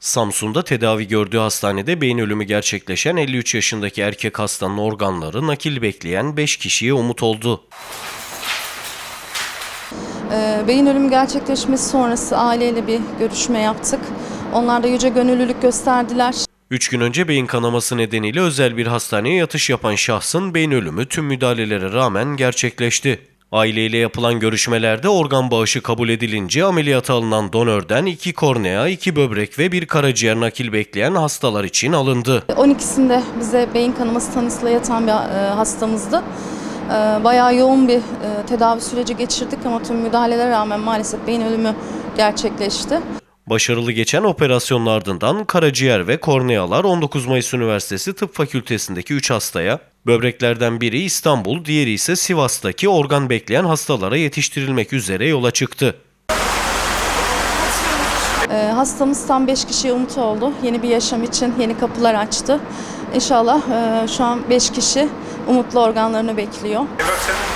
Samsun'da tedavi gördüğü hastanede beyin ölümü gerçekleşen 53 yaşındaki erkek hastanın organları nakil bekleyen 5 kişiye umut oldu. Ee, Beyin ölümü gerçekleşmesi sonrası aileyle bir görüşme yaptık. Onlar da yüce gönüllülük gösterdiler. 3 gün önce beyin kanaması nedeniyle özel bir hastaneye yatış yapan şahsın beyin ölümü tüm müdahalelere rağmen gerçekleşti. Aileyle yapılan görüşmelerde organ bağışı kabul edilince ameliyata alınan donörden 2 kornea, 2 böbrek ve bir karaciğer nakil bekleyen hastalar için alındı. 12'sinde bize beyin kanaması tanısıyla yatan bir e, hastamızdı. E, Bayağı yoğun bir e, tedavi süreci geçirdik ama tüm müdahalelere rağmen maalesef beyin ölümü gerçekleşti. Başarılı geçen operasyonun ardından karaciğer ve kornealar 19 Mayıs Üniversitesi Tıp Fakültesindeki 3 hastaya, böbreklerden biri İstanbul, diğeri ise Sivas'taki organ bekleyen hastalara yetiştirilmek üzere yola çıktı. E, Hastamız tam 5 kişiye umut oldu. Yeni bir yaşam için yeni kapılar açtı. İnşallah e, şu an 5 kişi umutlu organlarını bekliyor. Evet.